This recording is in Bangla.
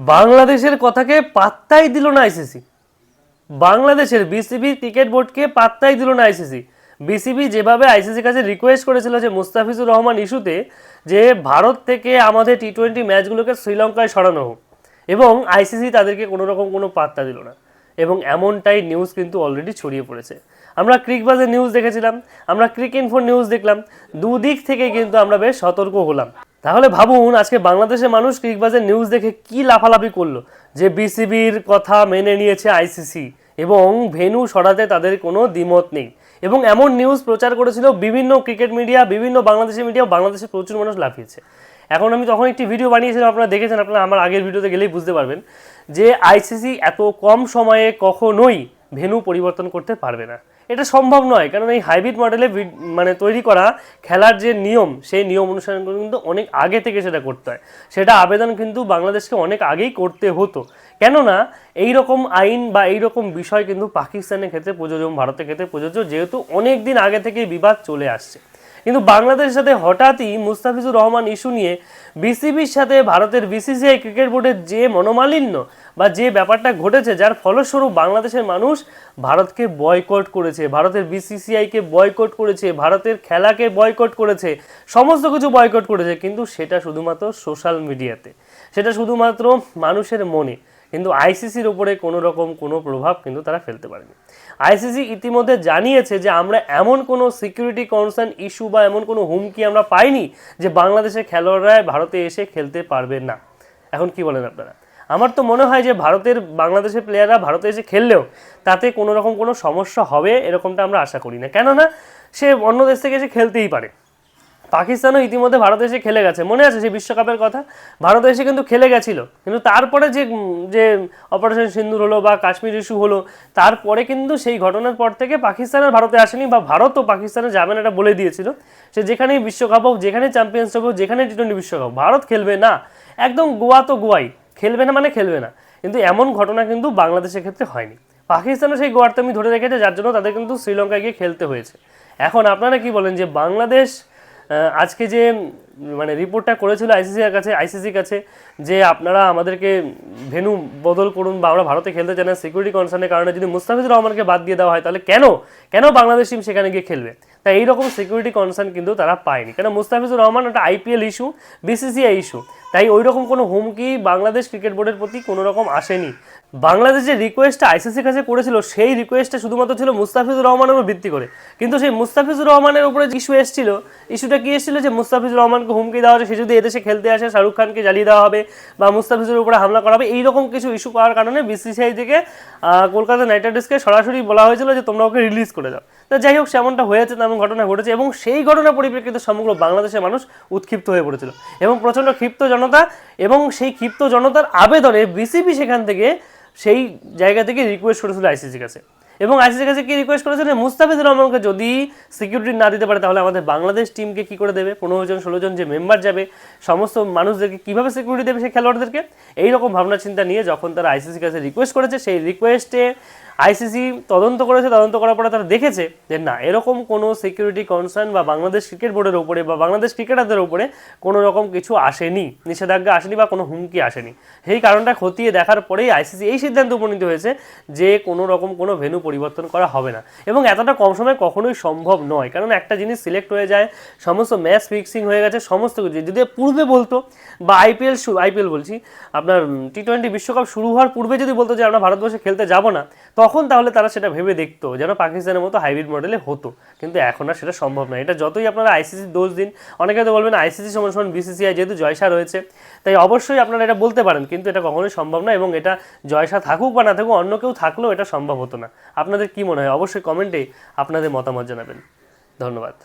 বাংলাদেশের কথাকে পাত্তাই দিল না আইসিসি। বাংলাদেশের বিসিবি ক্রিকেট বোর্ডকে পাত্তাই দিল না আইসিসি। বিসিবি যেভাবে আইসিসির কাছে রিকোয়েস্ট করেছিল যে মুস্তাফিজুর রহমান ইস্যুতে যে ভারত থেকে আমাদের টি টোয়েন্টি ম্যাচগুলোকে শ্রীলঙ্কায় সরানো হোক এবং আইসিসি তাদেরকে কোনো রকম কোনো পাত্তা দিল না এবং এমনটাই নিউজ কিন্তু অলরেডি ছড়িয়ে পড়েছে। আমরা ক্রিকবাজের নিউজ দেখেছিলাম, আমরা ক্রিক ইনফোর নিউজ দেখলাম, দুদিক থেকে কিন্তু আমরা বেশ সতর্ক হলাম। তাহলে ভাবুন, আজকে বাংলাদেশের মানুষ ক্রিকবাজের নিউজ দেখে কি লাফালাফি করল? যে বিসিবির কথা মেনে নিয়েছে আইসিসি এবং ভেনু সরাতে তাদের কোনো দ্বিমত নেই। এবং এমন নিউজ প্রচার করেছিল বিভিন্ন ক্রিকেট মিডিয়া বিভিন্ন বাংলাদেশের মিডিয়া বাংলাদেশে প্রচুর মানুষ লাফিয়েছে। এখন আমি তখন একটি ভিডিও বানিয়েছিলাম, আপনারা দেখেছেন, আপনারা আমার আগের ভিডিওতে গেলেই বুঝতে পারবেন যে আইসিসি এত কম সময়ে কখনোই ভেনু পরিবর্তন করতে পারবে না। এটা সম্ভব নয়, কারণ এই হাইব্রিড মডেলে মানে তৈরি করা খেলার যে নিয়ম, সেই নিয়ম অনুসরণ করে কিন্তু অনেক আগে থেকে সেটা করতে হয়। সেটা আবেদন কিন্তু বাংলাদেশকে অনেক আগেই করতে হতো। কেননা এই রকম আইন বা এই রকম বিষয় কিন্তু পাকিস্তানের ক্ষেত্রে প্রযোজ্য ভারতের ক্ষেত্রে প্রযোজ্য, যেহেতু অনেক দিন আগে থেকে বিবাদ চলে আসছে। কিন্তু বাংলাদেশের সাথে হঠাৎই মুস্তাফিজুর রহমান ইস্যু নিয়ে বিসিবির সাথে ভারতের বিসিসিআই ক্রিকেট বোর্ডের যে মনোমালিন্য বা যে ব্যাপারটা ঘটেছে, যার ফলস্বরূপ বাংলাদেশের মানুষ ভারতকে বয়কট করেছে, ভারতের বিসিসিআইকে বয়কট করেছে, ভারতের খেলাকে বয়কট করেছে, সমস্ত কিছু বয়কট করেছে, কিন্তু সেটা শুধুমাত্র সোশ্যাল মিডিয়াতে সেটা শুধুমাত্র মানুষের মনে। কিন্তু আইসিসির উপরে কোনো রকম কোনো প্রভাব কিন্তু তারা ফেলতে পারেনি। আইসিসি ইতিমধ্যে জানিয়েছে যে আমরা এমন কোনো সিকিউরিটি কনসার্ন ইস্যু বা এমন কোনো হুমকি আমরা পাইনি যে বাংলাদেশের খেলোয়াড়রা ভারতে এসে খেলতে পারবে না। এখন কি বলেন আপনারা? আমার তো মনে হয় যে ভারতের, বাংলাদেশের প্লেয়াররা ভারতে এসে খেললেও তাতে কোনো রকম কোনো সমস্যা হবে এরকমটা আমরা আশা করি না। কেননা সে অন্য দেশ থেকে এসে খেলতেই পারে। পাকিস্তানও ইতিমধ্যে ভারতে এসে খেলে গেছে। মনে আছে সেই বিশ্বকাপের কথা? ভারতে এসে কিন্তু খেলে গেছিল। কিন্তু তারপরে যে যে অপারেশন সিন্দুর হলো বা কাশ্মীর ইস্যু হলো, তারপরে কিন্তু সেই ঘটনার পর থেকে পাকিস্তান আর ভারতে আসেনি বা ভারতও পাকিস্তানে যাবে না এটা বলে দিয়েছিল। সে যেখানেই বিশ্বকাপ হোক, যেখানে চ্যাম্পিয়ন্স হোক, যেখানে টি টোয়েন্টি বিশ্বকাপ, ভারত খেলবে না। একদম গোয়া তো গোয়াই। খেলবে না মানে খেলবে না। কিন্তু এমন ঘটনা কিন্তু বাংলাদেশের ক্ষেত্রে হয়নি। পাকিস্তানও সেই গোয়ারতামি ধরে রেখেছে, যার জন্য তাদের কিন্তু শ্রীলঙ্কায় গিয়ে খেলতে হয়েছে। এখন আপনারা কি বলেন যে বাংলাদেশ আজকে যে মানে রিপোর্টটা করেছিল আইসিসির কাছে আইসিসির কাছে, যে আপনারা আমাদেরকে ভেনু বদল করুন বা আমরা ভারতে খেলতে চাই না সিকিউরিটি কনসার্নের কারণে যদি মুস্তাফিজুর রহমানকে বাদ দিয়ে দেওয়া হয়, তাহলে কেন কেন বাংলাদেশ টিম সেখানে গিয়ে খেলবে? তাই এইরকম সিকিউরিটি কনসার্ন কিন্তু তারা পায়নি। কেন? মুস্তাফিজুর রহমান একটা আইপিএল ইস্যু বিসিসিআই ইস্যু তাই ওই রকম কোনো হুমকি বাংলাদেশ ক্রিকেট বোর্ডের প্রতি কোনো রকম আসেনি। বাংলাদেশ যে রিকোয়েস্টটা আইসিসির কাছে করেছিল, সেই রিকোয়েস্টটা শুধুমাত্র ছিল মুস্তাফিজুর রহমানের উপর ভিত্তি করে। কিন্তু সেই মুস্তাফিজুর রহমানের উপরে যে ইস্যু এসেছিল ইস্যুটা কি এসেছিল যে মুস্তাফিজুর রহমানকে হুমকি দেওয়া হচ্ছে সে যদি এদেশে খেলতে আসে, শাহরুখ খানকে জ্বালিয়ে দেওয়া হবে বা মুস্তাফিজুর উপরে হামলা করা হবে এইরকম কিছু ইস্যু করার কারণে বিসিসিআই থেকে কলকাতা নাইট রাইডার্সকে সরাসরি বলা হয়েছিল যে তোমরা ওকে রিলিজ করে দাও। তো যাই হোক, সেমনটা হয়েছে তেমন ঘটনা ঘটেছে এবং সেই ঘটনার পরিপ্রেক্ষিতে সমগ্র বাংলাদেশের মানুষ উৎক্ষিপ্ত হয়ে পড়েছিল এবং প্রচণ্ড ক্ষিপ্ত জনতা এবং সেই ক্ষিপ্ত জনতার আবেদনে বিসিবি সেখান থেকে সেই জায়গা থেকে রিকোয়েস্ট করেছিল আইসিসির কাছে। এবং আইসিসির কাছে কি রিকোয়েস্ট করেছিল? মুস্তাফিজুর রহমানকে যদি সিকিউরিটি না দিতে পারে, তাহলে আমাদের বাংলাদেশ টিমকে কি করে দেবে? পনেরো জন, ষোলো জন যে মেম্বার যাবে, সমস্ত মানুষদেরকে কীভাবে সিকিউরিটি দেবে সেই খেলোয়াড়দেরকে? এইরকম ভাবনা চিন্তা নিয়ে যখন তারা আইসিসির কাছে রিকোয়েস্ট করেছে, সেই রিকোয়েস্টে আইসিসি তদন্ত করেছে, তদন্ত করার পরে তারা দেখেছে যে না, এরকম কোনো সিকিউরিটি কনসার্ন বা বাংলাদেশ ক্রিকেট বোর্ডের উপরে বা বাংলাদেশ ক্রিকেটারদের উপরে কোনো রকম কিছু আসেনি, নিষেধাজ্ঞা আসেনি বা কোনো হুমকি আসেনি। সেই কারণটা খতিয়ে দেখার পরেই আইসিসি এই সিদ্ধান্ত উপনীত হয়েছে যে কোনো রকম কোনো ভেন্যু পরিবর্তন করা হবে না। এবং এতটা কম সময় কখনোই সম্ভব নয়। কারণ একটা জিনিস সিলেক্ট হয়ে যায়, সমস্ত ম্যাচ ফিক্সিং হয়ে গেছে, সমস্ত কিছু। যদি পূর্বে বলতো বা আইপিএল আইপিএল বলছি, আপনার টি টোয়েন্টি বিশ্বকাপ শুরু হওয়ার পূর্বে যদি বলতো যে আমরা ভারতবর্ষে খেলতে যাব না তখন তাহলে তারা সেটা ভেবে দেখতো যেন পাকিস্তানের মতো হাইব্রিড মডেলে হতো। কিন্তু এখন আর সেটা সম্ভব নয়। এটা যতই আপনারা আইসিসি দোষ দিন, অনেকে তো বলবেন আইসিসি সমান সমান বিসিসিআই যেহেতু জয়সা রয়েছে, তাই অবশ্যই আপনারা এটা বলতে পারেন, কিন্তু এটা কখনোই সম্ভব না এবং এটা জয়সা থাকুক বা না থাকুক, অন্য কেউ থাকলেও এটা সম্ভব হতো না। আপনাদের কি মনে হয়? অবশ্যই কমেন্টে আপনাদের মতামত জানাবেন। ধন্যবাদ।